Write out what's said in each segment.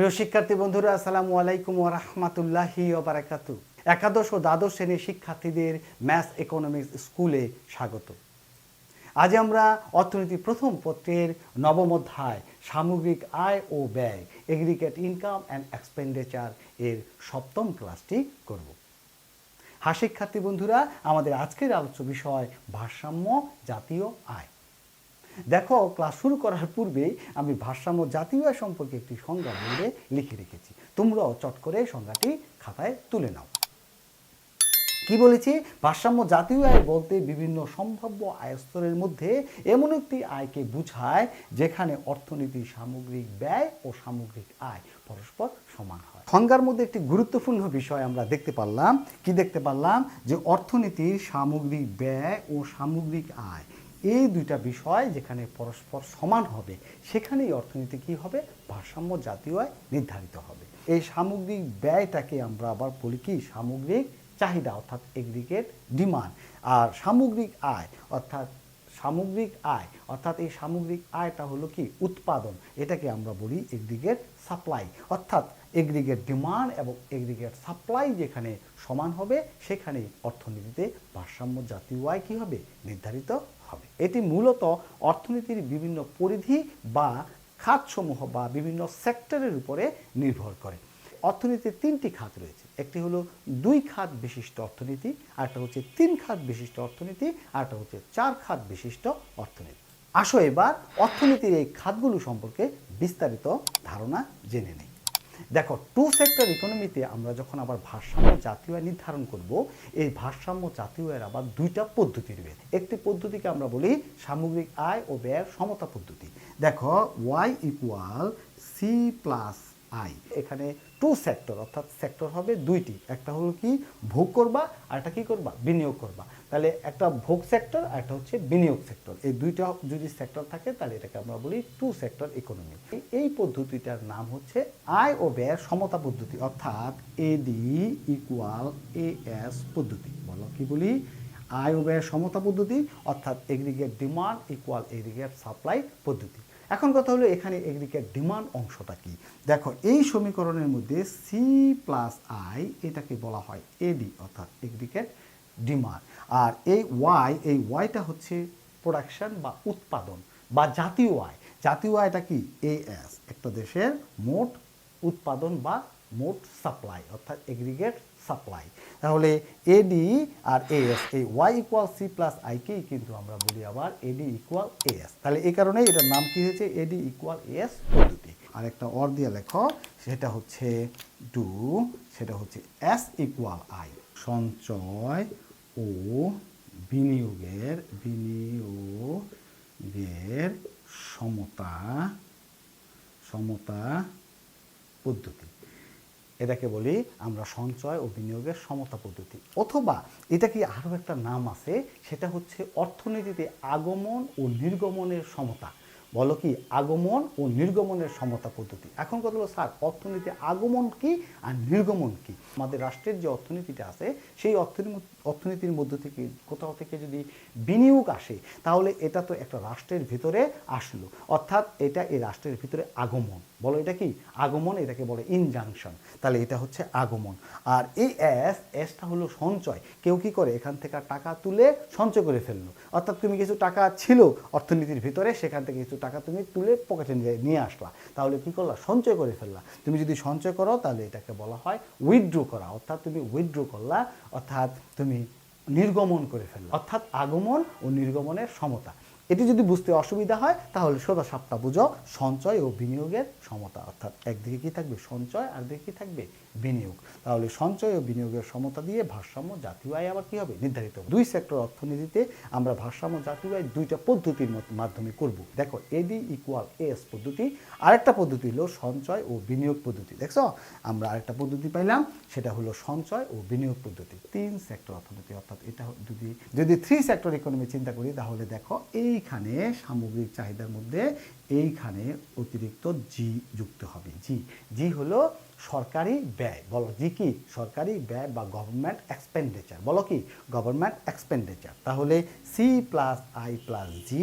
প্রিয় শিক্ষার্থী বন্ধুরা, আসসালামু আলাইকুম ওরহমাতুল্লাহি ওবারাকাতু একাদশ ও দ্বাদশ শ্রেণির শিক্ষার্থীদের ম্যাথ ইকোনমিক্স স্কুলে স্বাগত। আজ আমরা অর্থনীতি প্রথম পত্রের নবম অধ্যায়, সামগ্রিক আয় ও ব্যয়, এগ্রিগেট ইনকাম অ্যান্ড এক্সপেন্ডিচার এর সপ্তম ক্লাসটি করব। হা শিক্ষার্থী বন্ধুরা, আমাদের আজকের আলোচ্য বিষয় ভারসাম্য জাতীয় আয়। দেখো ক্লাস শুরু করার পূর্বেই আমি ভারসাম্য জাতীয় সম্পর্কে একটি সংজ্ঞা বলে লিখে রেখেছি। তোমরাও চট করে সংজ্ঞাটি খাতায় তুলে নাও। কি বলেছি? ভারসাম্য জাতীয় আয় বলতে বিভিন্ন সম্ভাব্য আয়স্তরের মধ্যে এমন একটি আয়কে বুঝায় যেখানে অর্থনীতি, সামগ্রিক ব্যয় ও সামগ্রিক আয় পরস্পর সমান হয়। সংজ্ঞার মধ্যে একটি গুরুত্বপূর্ণ বিষয় আমরা দেখতে পারলাম। কি দেখতে পারলাম? যে অর্থনীতির সামগ্রিক ব্যয় ও সামগ্রিক আয় এই দুইটা বিষয় যেখানে পরস্পর সমান হবে, সেখানেই অর্থনীতি কি হবে? ভারসাম্য জাতীয় আয় নির্ধারিত হবে। এই সামগ্রিক ব্যয়টাকে আমরা আবার বলি কি? সামগ্রিক চাহিদা, অর্থাৎ এগ্রিগেট ডিমান্ড আর সামগ্রিক আয়, অর্থাৎ সামগ্রিক আয়, অর্থাৎ এই সামগ্রিক আয়টা হলো কি? উৎপাদন। এটাকে আমরা বলি এগ্রিগেট সাপ্লাই অর্থাৎ এগ্রিগেট ডিমান্ড এবং এগ্রিগেট সাপ্লাই যেখানে সমান হবে, সেখানে অর্থনীতিতে ভারসাম্য জাতীয় আয় কী হবে? নির্ধারিত হবে। এটি মূলত অর্থনীতির বিভিন্ন পরিধি বা খাতসমূহ বা বিভিন্ন সেক্টরের উপরে নির্ভর করে। অর্থনীতির তিনটি খাত রয়েছে। একটি হলো দুই খাত বিশিষ্ট অর্থনীতি, আরেকটা হচ্ছে তিন খাত বিশিষ্ট অর্থনীতি, আরেকটা হচ্ছে চার খাত বিশিষ্ট অর্থনীতি। আসো এবার অর্থনীতির এই খাতগুলো সম্পর্কে বিস্তারিত ধারণা জেনে নেই। দেখো টু সেক্টর ইকোনমিতে আমরা যখন আবার ভারসাম্য জাতীয় আয় নির্ধারণ করব, এই ভারসাম্য জাতীয় আয়ের আবার দুইটা পদ্ধতি রয়েছে একটি পদ্ধতিকে আমরা বলি সামগ্রিক আয় ও ব্যয়ের সমতা পদ্ধতি। দেখো Y equal C plus I. এখানে টু সেক্টর অর্থাৎ সেক্টর হবে দুইটি। একটা হলো কি? ভোগ করবা, আর একটা কি করবা? বিনিয়োগ করবা। তাহলে একটা ভোগ সেক্টর আর একটা হচ্ছে বিনিয়োগ সেক্টর এই দুইটা যদি সেক্টর থাকে, তাহলে এটাকে আমরা বলি টু সেক্টর ইকোনমি এই পদ্ধতিটার নাম হচ্ছে আয় ও ব্যয়ের সমতা পদ্ধতি, অর্থাৎ এডি ইকুয়াল এ এস পদ্ধতি। বলো, কি বলি? আয় ও ব্যয়ের সমতা পদ্ধতি, অর্থাৎ aggregate demand equal aggregate supply পদ্ধতি। এখন কথা হলো এখানে এগ্রিকের ডিমান্ড অংশটা কি? দেখো, এই সমীকরণের মধ্যে সি প্লাস আই এটাকে বলা হয় এডি অর্থাৎ এগ্রিকেট ডিমান্ড আর এই ওয়াই এই ওয়াইটা হচ্ছে প্রোডাকশন বা উৎপাদন বা জাতীয় আয়। জাতীয় আয়টা কি? এ এস একটা দেশের মোট উৎপাদন বা মোট সাপ্লাই, অর্থাৎ এগ্রিগেট সাপ্লাই তাহলে এডি আর এএস এই ওয়াই ইকুয়াল সি প্লাস আইকেই কিন্তু আমরা বলি আবার এডি ইকুয়াল এএস তাহলে এই কারণে এটার নাম কি হয়েছে? এডি ইকুয়াল এএস পদ্ধতি আর একটা অর দিয়ে লেখো, সেটা হচ্ছে টু সেটা হচ্ছে এস ইকুয়াল আই সঞ্চয় ও বিনিয়োগের বিনিয়োগের সমতা সমতা পদ্ধতি। এটাকে বলি আমরা সঞ্চয় ও বিনিয়োগের সমতা পদ্ধতি। অথবা এটা কি আরও একটা নাম আছে? সেটা হচ্ছে অর্থনীতিতে আগমন ও নির্গমনের সমতা। বলো কি আগমন ও নির্গমনের সমতা পদ্ধতি। এখন কথা হলো, স্যার অর্থনীতি আগমন কি আর নির্গমন কি? আমাদের রাষ্ট্রের যে অর্থনীতিটা আছে, সেই অর্থনীতি অর্থনীতির মধ্য থেকে, কোথাও থেকে যদি বিনিয়োগ আসে, তাহলে এটা তো একটা রাষ্ট্রের ভিতরে আসলো। অর্থাৎ এটা এই রাষ্ট্রের ভিতরে আগমন। বলো এটা কি? আগমন, এটাকে বলে ইনজাংশন তাহলে এটা হচ্ছে আগমন। আর এই এস এসটা হলো সঞ্চয়। কেউ কি করে? এখান থেকে টাকা তুলে সঞ্চয় করে ফেলল। অর্থাৎ তুমি কিছু টাকা ছিল অর্থনীতির ভিতরে, সেখান থেকে কিছু টাকা তুমি তুলে পকেটে নিয়ে আসলা। তাহলে কি করলা? সঞ্চয় করে ফেললা। তুমি যদি সঞ্চয় করো, তাহলে এটাকে বলা হয় উইথড্র করা। অর্থাৎ তুমি উইথড্র করলা। অর্থাৎ তুমি নির্গমন করে ফেললেন। অর্থাৎ আগমন ও নির্গমনের সমতা। এটি যদি বুঝতে অসুবিধা হয় তাহলে সোজা সাপটা বুঝো সঞ্চয় ও বিনিয়োগের সমতা। অর্থাৎ একদিকে কি থাকবে? সঞ্চয় আর দিকে কি থাকবে? বিনিয়োগ। তাহলে সঞ্চয় ও বিনিয়োগের সমতা দিয়ে ভারসাম্য জাতীয় আয় আবার কি হবে? নির্ধারিত হবে। দুই সেক্টর অর্থনীতিতে আমরা ভারসাম্য জাতীয় আয় দুইটা পদ্ধতির মাধ্যমে করব। দেখো এডি ইকুয়াল এস পদ্ধতি, আরেকটা পদ্ধতি হলো সঞ্চয় ও বিনিয়োগ পদ্ধতি। দেখছ? আমরা আরেকটা পদ্ধতি পাইলাম, সেটা হলো সঞ্চয় ও বিনিয়োগ পদ্ধতি। তিন সেক্টর অর্থনীতি, অর্থাৎ এটা যদি যদি থ্রি সেক্টর ইকোনমি চিন্তা করি, তাহলে দেখো, এইখানে সামগ্রিক চাহিদার মধ্যে এইখানে অতিরিক্ত জি যুক্ত হবে। জি জি হলো সরকারি ব্যয়, বলো যে কি? সরকারি ব্যয় বা গভর্নমেন্ট এক্সপেন্ডিচার বলো কি? গভর্নমেন্ট এক্সপেন্ডিচার তাহলে C plus I plus G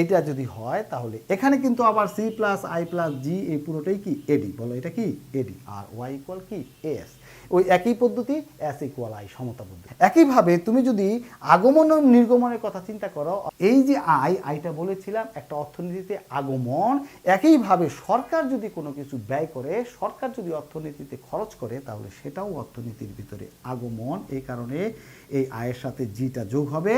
এটা যদি হয়, তাহলে এখানে কিন্তু আবার C plus I plus G এই পুরোটাই কি? এডি বলো এটা কি? এডি আর ওয়াই ইকুয়াল কি? এস ওই একই পদ্ধতি এস ইকুয়াল আই সমতা পদ্ধতি। একইভাবে তুমি যদি আগমন ও নির্গমনের কথা চিন্তা করো, এই যে আই আইটা বলেছিলাম, একটা অর্থনীতিতে আগমন, একইভাবে সরকার যদি কোনো কিছু ব্যয় করে, সরকার যদি অর্থনীতিতে খরচ করে, তাহলে সেটাও অর্থনীতির ভিতরে আগমন। এই কারণে এই আয়ের সাথে জিটা যোগ হবে।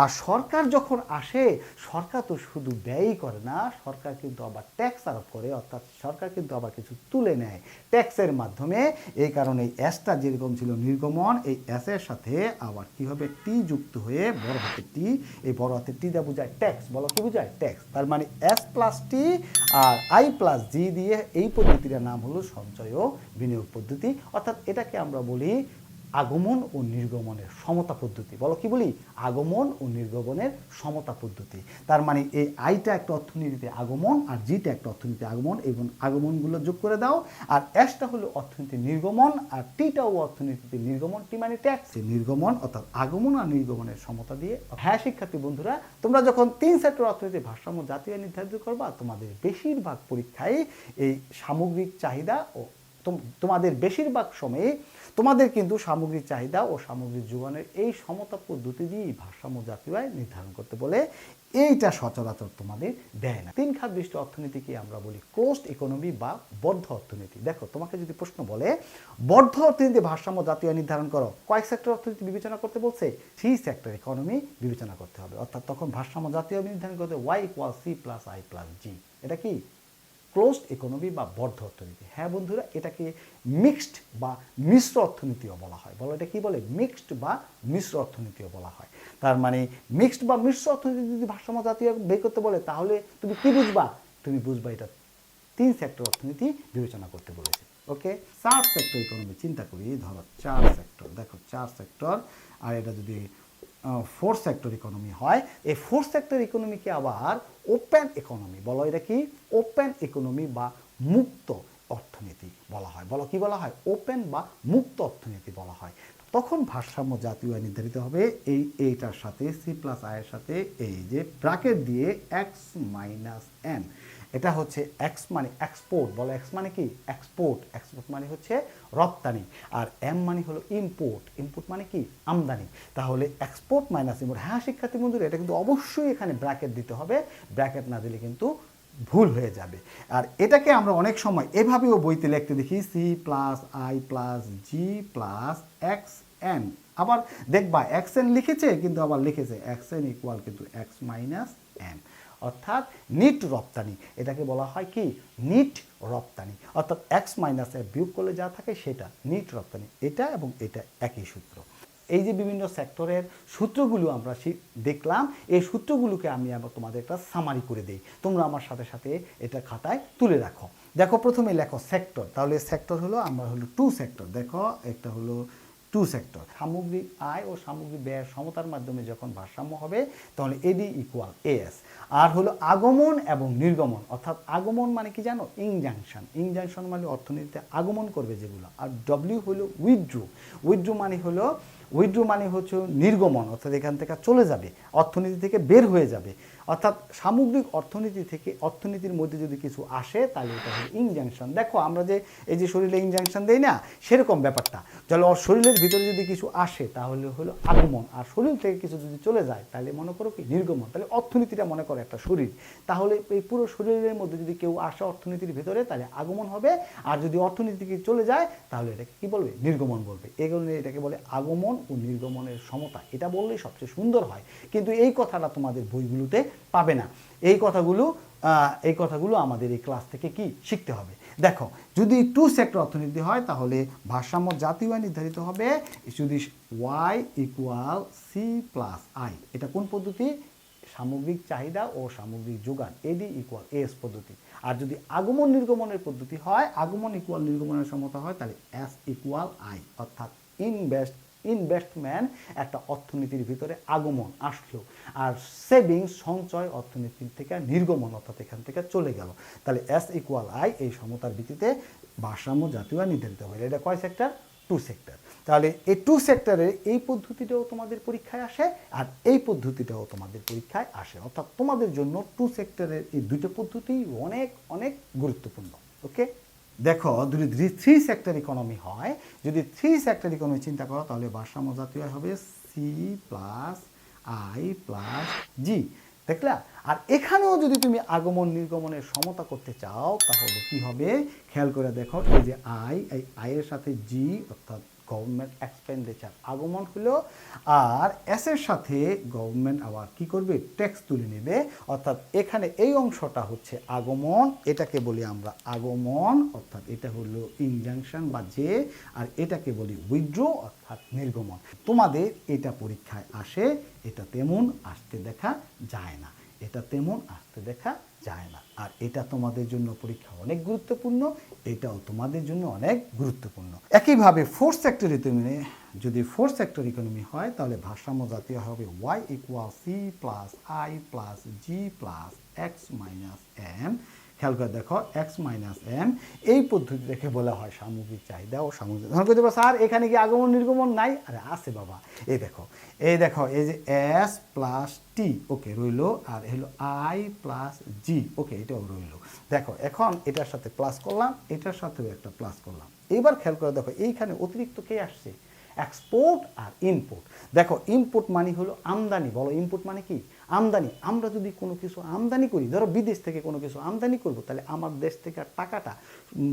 আর সরকার যখন আসে, সরকার তো শুধু ব্যয়ই করে না, সরকার কিন্তু আবার ট্যাক্স আরোপ করে, অর্থাৎ সরকার কিন্তু আবার কিছু তুলে নেয় ট্যাক্সের মাধ্যমে। এই কারণে এসটা যেরকম ছিল নির্গমন, এই অ্যাসের সাথে আবার কি হবে টি যুক্ত হয়ে বড় হাতের টি এই বড় হাতের টি দা বোঝায় ট্যাক্স বলো কি বোঝায়? ট্যাক্স তার মানে এস প্লাস টি আর আই প্লাস জি দিয়ে এই পদ্ধতিটার নাম হলো সঞ্চয় ও বিনিয়োগ পদ্ধতি। অর্থাৎ এটাকে আমরা বলি আগমন ও নির্গমনের সমতা পদ্ধতি। বলো কি বলি? আগমন ও নির্গমনের সমতা পদ্ধতি। তার মানে এই আইটা একটা অর্থনীতিতে আগমন আর জিটা একটা অর্থনীতি আগমন এবং আগমনগুলো যোগ করে দাও। আর এসটা হলো অর্থনীতি নির্গমন আর টিটাও অর্থনীতিতে নির্গমন। টি মানে ট্যাক্স নির্গমন অর্থাৎ আগমন আর নির্গমনের সমতা দিয়ে। হ্যাঁ শিক্ষার্থী বন্ধুরা, তোমরা যখন তিন সেক্টর অর্থনীতির ভারসাম্য জাতীয় নির্ধারিত করবা, তোমাদের বেশিরভাগ পরীক্ষায় এই সামগ্রিক চাহিদা ও তোমাদের বেশিরভাগ সময়ে তোমাদের কিন্তু সামগ্রিক চাহিদা ও সামগ্রিক যোগানের এই সমতা পদ্ধতি দিয়েই ভারসাম্য জাতীয় নির্ধারণ করতে বলে এইটা সচরাচর তোমাদের দেয় না। তিন খাত বিশিষ্ট অর্থনীতিকে আমরা বলি ক্লোজড ইকোনমি বা বদ্ধ অর্থনীতি। দেখো, তোমাকে যদি প্রশ্ন বলে, বদ্ধ অর্থনীতি ভারসাম্য জাতীয় নির্ধারণ করো, কয়েক সেক্টর অর্থনীতি বিবেচনা করতে বলছে থ্রি সেক্টর ইকোনমি বিবেচনা করতে হবে। অর্থাৎ তখন ভারসাম্য জাতীয় নির্ধারণ করতে Y equal C plus I plus G এটা কি? ক্লোজড ইকোনমি বা বদ্ধ অর্থনীতি। হ্যাঁ বন্ধুরা, এটাকে মিক্সড বা মিশ্র অর্থনীতিও বলা হয়। বলো এটা কি বলে? মিক্সড বা মিশ্র অর্থনীতিও বলা হয়। তার মানে মিক্সড বা মিশ্র অর্থনীতি যদি ভারসাম্য জাতীয় বের করতে বলে, তাহলে তুমি কি বুঝবা? তুমি বুঝবা এটা তিন সেক্টর অর্থনীতি বিবেচনা করতে বলেছে। ওকে? চার সেক্টর ইকোনমি, চিন্তা করি, ধরো চার সেক্টর। দেখো, চার সেক্টর, আর এটা যদি ফোর সেক্টর ইকোনমি হয়। এই ফোর সেক্টর ইকোনমিকে আবার ওপেন ইকোনমি বলো, এটা কি? ওপেন ইকোনমি বা মুক্ত অর্থনীতি বলা হয়। বলো, কি বলা হয়? ওপেন বা মুক্ত অর্থনীতি বলা হয়। তখন ভারসাম্য জাতীয় আয় নির্ধারিত হবে এই এইটার সাথে সি প্লাস আয়ের সাথে, এই যে ব্রাকেট দিয়ে এক্স মাইনাস এন এটা হচ্ছে এক্স মানে এক্সপোর্ট বলো এক্স মানে কি? এক্সপোর্ট এক্সপোর্ট মানে হচ্ছে রপ্তানি। আর এম মানে হলো ইম্পোর্ট ইম্পোর্ট মানে কি? আমদানি। তাহলে এক্সপোর্ট মাইনাস ইম্পোর্ট হ্যাঁ শিক্ষার্থী বন্ধুরা, এটা কিন্তু অবশ্যই এখানে ব্র্যাকেট দিতে হবে। ব্র্যাকেট না দিলে কিন্তু ভুল হয়ে যাবে। আর এটাকে আমরা অনেক সময় এভাবেও বইতে লিখতে দেখি C plus I plus G plus X N আবার দেখবা এক্স এন লিখেছে, কিন্তু আবার লিখেছে এক্স এন ইকুয়াল কিন্তু এক্স মাইনাস এন অর্থাৎ নিট রপ্তানি। এটাকে বলা হয় কি? নিট রপ্তানি। অর্থাৎ এক্স মাইনাস এ বিয়োগ করলে যা থাকে সেটা, নিট রপ্তানি। এটা এবং এটা একই সূত্র। এই যে বিভিন্ন সেক্টরের সূত্রগুলো আমরা দেখলাম, এই সূত্রগুলোকে আমি আবার তোমাদের একটা সামারি করে দেই। তোমরা আমার সাথে সাথে এটা খাতায় তুলে রাখো। দেখো প্রথমে লেখো সেক্টর তাহলে সেক্টর হলো, আমরা হলো টু সেক্টর দেখো, একটা হলো টু সেক্টর সামগ্রিক আয় ও সামগ্রিক ব্যয়ের সমতার মাধ্যমে যখন ভারসাম্য হবে, তাহলে এডি ইকুয়াল এস আর হলো আগমন এবং নির্গমন, অর্থাৎ আগমন মানে কি জানো? ইনজাংশন ইনজাংশন মানে অর্থনীতিতে আগমন করবে যেগুলো। আর ডব্লিউ হলো উইথড্রু উইথড্রু মানে হলো উইথড্রু মানে হচ্ছে নির্গমন, অর্থাৎ এখান থেকে চলে যাবে। অর্থনীতি থেকে বের হয়ে যাবে। অর্থাৎ সামগ্রিক অর্থনীতি থেকে অর্থনীতির মধ্যে যদি কিছু আসে, তাহলে এটা হলো ইনজাংশন দেখো, আমরা যে এই যে শরীরে ইনজাংশন দেই না, সেরকম ব্যাপারটা। তাহলে শরীরের ভিতরে যদি কিছু আসে, তাহলে হলো আগমন। আর শরীর থেকে কিছু যদি চলে যায়, তাহলে মনে করো কি, নির্গমন। তাহলে অর্থনীতিটা মনে করো একটা শরীর। তাহলে এই পুরো শরীরের মধ্যে যদি কেউ আসে অর্থনীতির ভিতরে, তাহলে আগমন হবে। আর যদি অর্থনীতি থেকে চলে যায়, তাহলে এটাকে কি বলবে? নির্গমন বলবে। এই কারণে এটাকে বলে আগমন ও নির্গমনের সমতা। এটা বললেই সবচেয়ে সুন্দর হয়। কিন্তু এই কথাটা তোমাদের বইগুলোতে পাবে না। এই কথাগুলো এই কথাগুলো আমাদের এই ক্লাস থেকে কি শিখতে হবে? দেখো, যদি টু সেক্টর অর্থনীতি হয়, তাহলে ভারসাম্য জাতীয় আয় নির্ধারিত হবে যদি Y equal C plus I এটা কোন পদ্ধতি? সামগ্রিক চাহিদা ও সামগ্রিক যোগান এডি ইকুয়াল এস পদ্ধতি। আর যদি আগমন নির্গমনের পদ্ধতি হয়, আগমন ইকুয়াল নির্গমনের সমতা হয়, তাহলে এস ইকুয়াল আই অর্থাৎ ইনভেস্ট ইনভেস্টমেন্ট একটা অর্থনীতির ভিতরে আগমন আসলো। আর সেভিংস সঞ্চয় অর্থনীতির থেকে নির্গমন অর্থাৎ এখান থেকে চলে গেল। তাহলে এস ইকুয়াল আই এই সমতার ভিত্তিতে ভারসাম্য জাতীয় নির্ধারিত হয় এটা কয় সেক্টর টু সেক্টর তাহলে এই টু সেক্টরের এই পদ্ধতিটাও তোমাদের পরীক্ষায় আসে আর এই পদ্ধতিটাও তোমাদের পরীক্ষায় আসে। অর্থাৎ তোমাদের জন্য টু সেক্টরের এই দুটো পদ্ধতি অনেক অনেক গুরুত্বপূর্ণ। ওকে দেখো, যদি থ্রি সেক্টর ইকোনমি হয়, যদি থ্রি সেক্টর ইকোনমি চিন্তা করো, তাহলে ভারসাম্য জাতীয় হবে C plus I plus G দেখলা? আর এখানেও যদি তুমি আগমন, নির্গমনের সমতা করতে চাও, তাহলে কি হবে? খেয়াল করে দেখো, এই যে আই এই আয়ের সাথে জি অর্থাৎ গভর্নমেন্ট এক্সপেন্ডিচার আগমন হলো, আর এস এর সাথে গভর্নমেন্ট আবার কি করবে? ট্যাক্স তুলে নেবে। অর্থাৎ এখানে এই অংশটা হচ্ছে আগমন, এটাকে বলি আমরা আগমন, অর্থাৎ এটা হলো ইনজাংশন বা যে, আর এটাকে বলি উইথড্র অর্থাৎ নির্গমন। তোমাদের এটা পরীক্ষায় আসে, এটা তেমন আসতে দেখা যায় না। এটা তেমন আসতে দেখা যায় না। আর এটা তোমাদের জন্য পরীক্ষা অনেক গুরুত্বপূর্ণ, এটাও তোমাদের জন্য অনেক গুরুত্বপূর্ণ। একইভাবে ফোর্থ সেক্টর ইকোনমি যদি ফোর্থ সেক্টর ইকোনমি হয়, তাহলে ভারসাম্য জাতীয় হবে Y equal C plus I plus G plus X minus M খেয়াল করে দেখো এক্স মাইনাস এম এই পদ্ধতি পদ্ধতিটাকে বলা হয় সামগ্রিক চাহিদা ও সামগ্রিক করতে পারো স্যার, এখানে কি আগমন নির্গমন নাই? আরে আছে বাবা। এই দেখো এই দেখো, এই যে এস প্লাস টি ওকে রইল, আর হলো আই প্লাস জি ওকে এটাও রইল। দেখো, এখন এটার সাথে প্লাস করলাম, এটার সাথেও একটা প্লাস করলাম। এবার খেয়াল করে দেখো, এইখানে অতিরিক্ত কে আসছে? এক্সপোর্ট আর ইনপুট দেখো ইনপুট মানে হলো আমদানি। বলো ইনপুট মানে কি? আমদানি, আমরা যদি কোনো কিছু আমদানি করি, ধরো বিদেশ থেকে কোনো কিছু আমদানি করব, তাহলে আমার দেশ থেকে আর টাকাটা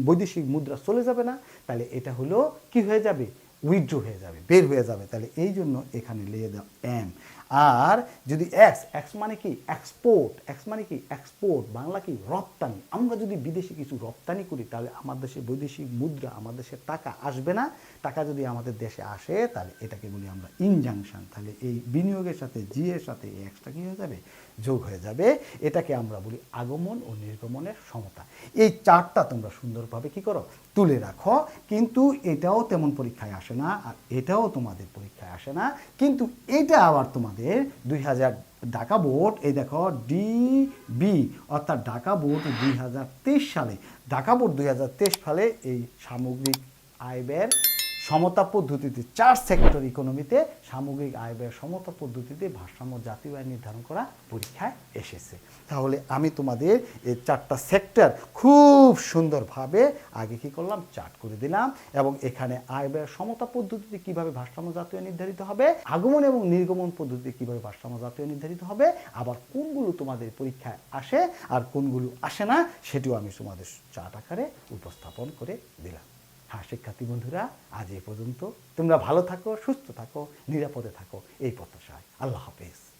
বৈদেশিক মুদ্রা চলে যাবে না, তাহলে এটা হলো কি হয়ে যাবে? উইথড্র হয়ে যাবে, বের হয়ে যাবে। তাহলে এই জন্য এখানে লিয়ে দাও এম আর যদি এক্স এক্স মানে কি? এক্সপোর্ট এক্স মানে কি? এক্সপোর্ট বাংলা কি? রপ্তানি। আমরা যদি বিদেশি কিছু রপ্তানি করি, তাহলে আমার দেশে বৈদেশিক মুদ্রা, আমার দেশের টাকা আসবে না। টাকা যদি আমাদের দেশে আসে, তাহলে এটাকে বলি আমরা ইনজাংশন তাহলে এই বিনিয়োগের সাথে জি এর সাথে এই এক্সটা কি হয়ে যাবে? যোগ হয়ে যাবে। এটাকে আমরা বলি আগমন ও নির্গমনের সমতা। এই চারটা তোমরা সুন্দরভাবে কি করো? তুলে রাখো। কিন্তু এটাও তেমন পরীক্ষায় আসে না, আর এটাও তোমাদের পরীক্ষায় আসে না। কিন্তু এটা আবার তোমাদের দুই হাজার ঢাকা বোর্ড, এই দেখো ডিবি অর্থাৎ ঢাকা বোর্ড দুই হাজার তেইশ সালে। ঢাকা বোর্ড দুই হাজার তেইশ সালে এই সামগ্রিক আয় ব্যয়ের সমতা পদ্ধতিতে, চার সেক্টর ইকোনমিতে সামগ্রিক আয় ব্যয় সমতা পদ্ধতিতে ভারসাম্য জাতীয় আয় নির্ধারণ করা পরীক্ষায় এসেছে। তাহলে আমি তোমাদের এই চারটা সেক্টর খুব সুন্দরভাবে আগে কি করলাম চার্ট করে দিলাম এবং এখানে আয় ব্যয় সমতা পদ্ধতিতে কীভাবে ভারসাম্য জাতীয় নির্ধারিত হবে, আগমন এবং নির্গমন পদ্ধতিতে কীভাবে ভারসাম্য জাতীয় নির্ধারিত হবে, আবার কোনগুলো তোমাদের পরীক্ষায় আসে আর কোনগুলো আসে না, সেটিও আমি তোমাদের চার্ট আকারে উপস্থাপন করে দিলাম। হ্যাঁ শিক্ষার্থী বন্ধুরা, আজ এ পর্যন্ত। তোমরা ভালো থাকো, সুস্থ থাকো, নিরাপদে থাকো। এই প্রত্যাশায় আল্লাহ হাফেজ।